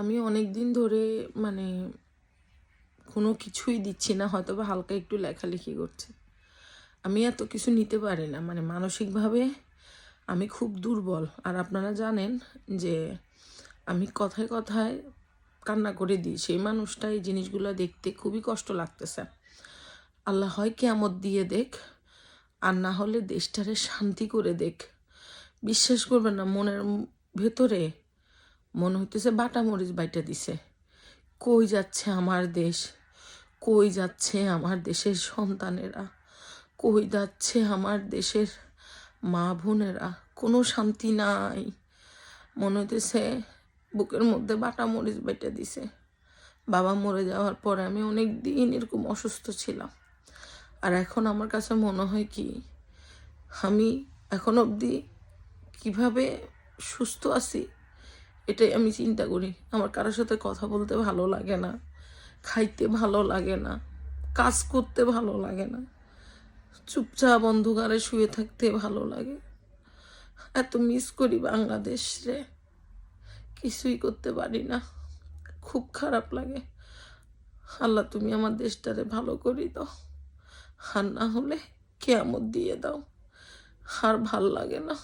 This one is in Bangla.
আমি অনেক দিন ধরে মানে কোনো কিছুই দিচ্ছি না হয়তো বা হালকা একটু লেখালেখি করছি। আমি এত কিছু নিতে পারি না মানে মানসিকভাবে আমি খুব দুর্বল। আর আপনারা জানেন যে আমি কথায় কথায় কান্না করে দিই। সেই মানুষটা এই জিনিসগুলো দেখতে খুবই কষ্ট লাগতেছে। আল্লাহ হয় কেয়ামত দিয়ে দেখ, আর না হলে দেশটারে শান্তি করে দেখ। বিশ্বাস করবেন না, মনের ভেতরে মনে হইতেছে বাটা মরিচ বাইটা দিছে। কই যাচ্ছে আমার দেশ? কই যাচ্ছে আমার দেশের সন্তানেরা? কই যাচ্ছে আমার দেশের মা বোনেরা? কোনো শান্তি নাই। মনে হইতেছে বুকের মধ্যে বাটা মরিচ বাইটা দিছে। বাবা মরে যাওয়ার পরে আমি অনেক দিন এরকম অসুস্থ ছিলাম। আর এখন আমার কাছে মনে হয় কি, আমি এখন অবধি কীভাবে সুস্থ আছি এটাই আমি চিন্তা করি। আমার কারোর সাথে কথা বলতে ভালো লাগে না, খাইতে ভালো লাগে না, কাজ করতে ভালো লাগে না, চুপচাপ অন্ধকারে শুয়ে থাকতে ভালো লাগে। এত মিস করি বাংলাদেশ রে। কিছুই করতে পারি না। খুব খারাপ লাগে। আল্লাহ তুমি আমার দেশটারে ভালো করি দাও। আর না হলে কেয়ামত দিয়ে দাও। আর ভালো লাগে না।